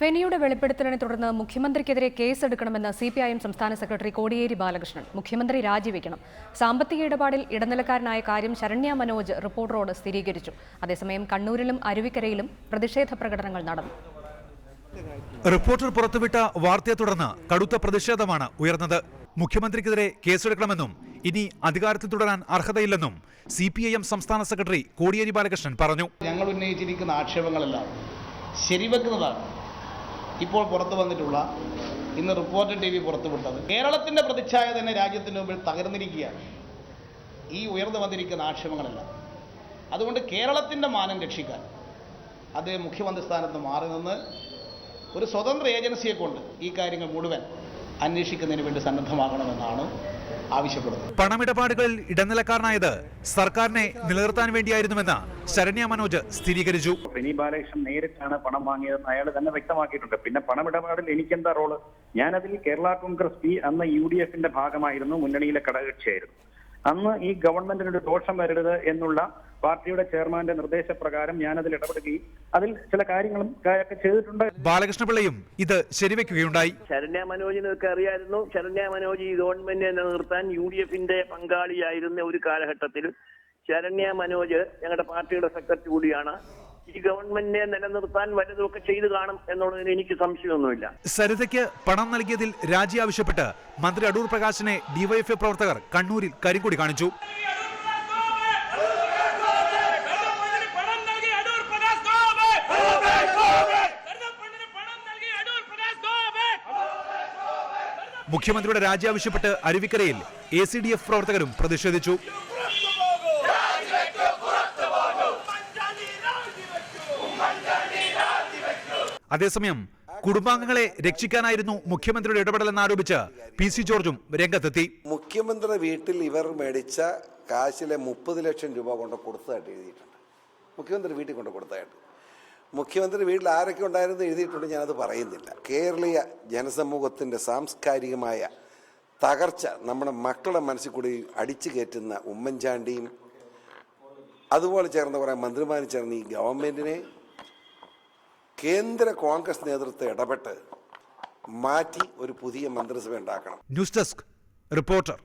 ഫെനിയുടെ വെളിപ്പെടുത്തലിനെ തുടർന്ന് മുഖ്യമന്ത്രിക്കെതിരെ കേസെടുക്കണമെന്ന് സി പി ഐ എം സംസ്ഥാന സെക്രട്ടറി കോടിയേരി ബാലകൃഷ്ണൻ. മുഖ്യമന്ത്രി രാജിവെക്കണം. സാമ്പത്തിക ഇടപാടിൽ ഇടനിലക്കാരനായ കാര്യം ശരണ്യ മനോജ് റിപ്പോർട്ടറോട് സ്ഥിരീകരിച്ചു. അതേസമയം കണ്ണൂരിലും അരുവിക്കരയിലും പ്രതിഷേധ പ്രകടനങ്ങൾ നടന്നു. റിപ്പോർട്ടർ പുറത്തുവിട്ട വാർത്തയെ തുടർന്ന് കടുത്ത പ്രതിഷേധമാണ് ഉയർന്നത്. മുഖ്യമന്ത്രിക്കെതിരെ കേസെടുക്കണമെന്നും ഇനി അധികാരത്തിൽ തുടരാൻ അർഹതയില്ലെന്നും സി പി ഐ എം സംസ്ഥാന സെക്രട്ടറി കോടിയേരി ബാലകൃഷ്ണൻ പറഞ്ഞു. ഞങ്ങൾ ഉന്നയിച്ചിരിക്കുന്ന ആക്ഷേപങ്ങളെല്ലാം ശരിവെക്കുന്നതാണ്. ഇപ്പോൾ പുറത്തു വന്നിട്ടുള്ള ഇന്ന് റിപ്പോർട്ടർ ടി വി പുറത്തുവിട്ടത് കേരളത്തിന്റെ പ്രതിച്ഛായ തന്നെ രാജ്യത്തിന് മുമ്പിൽ തകർന്നിരിക്കുകയാണ്. ഈ ഉയർന്നു വന്നിരിക്കുന്ന ആക്ഷേപങ്ങളെല്ലാം. അതുകൊണ്ട് കേരളത്തിന്റെ മാനം രക്ഷിക്കാൻ അദ്ദേഹം മുഖ്യമന്ത്രി സ്ഥാനത്ത് മാറി നിന്ന് ഒരു സ്വതന്ത്ര ഏജൻസിയെ കൊണ്ട് ഈ കാര്യങ്ങൾ മുഴുവൻ അന്വേഷിക്കുന്നതിന് വേണ്ടി സന്നദ്ധമാകണമെന്നാണ് ആവശ്യപ്പെടുന്നത്. പണമിടപാടുകളിൽ ഇടനിലക്കാരനായത് സർക്കാരിനെ നിലനിർത്താൻ വേണ്ടിയായിരുന്നുവെന്ന് ശരണ്യ മനോജ് സ്ഥിരീകരിച്ചു. ഫെനി ബാലകൃഷ്ണൻ നേരിട്ടാണ് പണം വാങ്ങിയതെന്ന് അയാൾ തന്നെ വ്യക്തമാക്കിയിട്ടുണ്ട്. പിന്നെ പണമിടപാടിൽ എനിക്കെന്താ റോൾ? ഞാനതിൽ കേരള കോൺഗ്രസ് പി അന്ന് യു ഡി എഫിന്റെ ഭാഗമായിരുന്നു മുന്നണിയിലെ ഘടകകക്ഷിയായിരുന്നു. അന്ന് ഈ ഗവൺമെന്റിന് ഒരു ദോഷം വരരുത് എന്നുള്ള പാർട്ടിയുടെ ചെയർമാന്റെ നിർദ്ദേശപ്രകാരം ഞാൻ അതിൽ ഇടപെടുകയും അതിൽ ചില കാര്യങ്ങളും ഒക്കെ ചെയ്തിട്ടുണ്ട്. ബാലകൃഷ്ണപിള്ളയും ഇത് ശരിവെക്കുകയുണ്ടായി. ശരണ്യ മനോജിനൊക്കെ അറിയായിരുന്നു. ശരണ്യ മനോജ് ഈ ഗവൺമെന്റിനെ നിലനിർത്താൻ യു ഡി എഫിന്റെ പങ്കാളിയായിരുന്ന ഒരു കാലഘട്ടത്തിൽ ശരണ്യ മനോജ് ഞങ്ങളുടെ പാർട്ടിയുടെ സെക്രട്ടറി കൂടിയാണ്. ഈ ഗവൺമെന്റിനെ നിലനിർത്താൻ വലുതൊക്കെ ചെയ്തു കാണും എന്നുള്ളതിന് എനിക്ക് സംശയമൊന്നുമില്ല. സരിതയ്ക്ക് പണം നൽകിയതിൽ രാജി ആവശ്യപ്പെട്ട് മന്ത്രി അടൂർ പ്രകാശിനെ ഡിവൈഎഫ്ഐ പ്രവർത്തകർ കണ്ണൂരിൽ കരിങ്കൊടി കാണിച്ചു. മുഖ്യമന്ത്രിയുടെ രാജി ആവശ്യപ്പെട്ട് അരുവിക്കരയിൽ എ സി ഡി എഫ് പ്രവർത്തകരും പ്രതിഷേധിച്ചു. അതേസമയം കുടുംബാംഗങ്ങളെ രക്ഷിക്കാനായിരുന്നു മുഖ്യമന്ത്രിയുടെ ഇടപെടൽ എന്നാരോപിച്ച് പി സി ജോർജും രംഗത്തെത്തി. മുഖ്യമന്ത്രി വീട്ടിൽ ഇവർ മേടിച്ച കാശിലെ മുപ്പത് ലക്ഷം രൂപ കൊണ്ട് കൊടുത്തതായിട്ട് എഴുതിയിട്ടുണ്ട്. മുഖ്യമന്ത്രി വീട്ടിൽ കൊണ്ട് കൊടുത്തതായിട്ട്. മുഖ്യമന്ത്രി വീട്ടിൽ ആരൊക്കെ ഉണ്ടായിരുന്നു എഴുതിയിട്ടുണ്ട് ഞാനത് പറയുന്നില്ല. കേരളീയ ജനസമൂഹത്തിന്റെ സാംസ്കാരികമായ തകർച്ച നമ്മുടെ മക്കളുടെ മനസ്സിൽ കൂടി അടിച്ചു കയറ്റുന്ന ഉമ്മൻചാണ്ടിയും അതുപോലെ ചേർന്ന കുറേ മന്ത്രിമാരും ചേർന്ന് ഈ ഗവൺമെന്റിനെ കേന്ദ്ര കോൺഗ്രസ് നേതൃത്വം ഇടപെട്ട് മാറ്റി ഒരു പുതിയ മന്ത്രിസഭ ഉണ്ടാക്കണം. News desk reporter.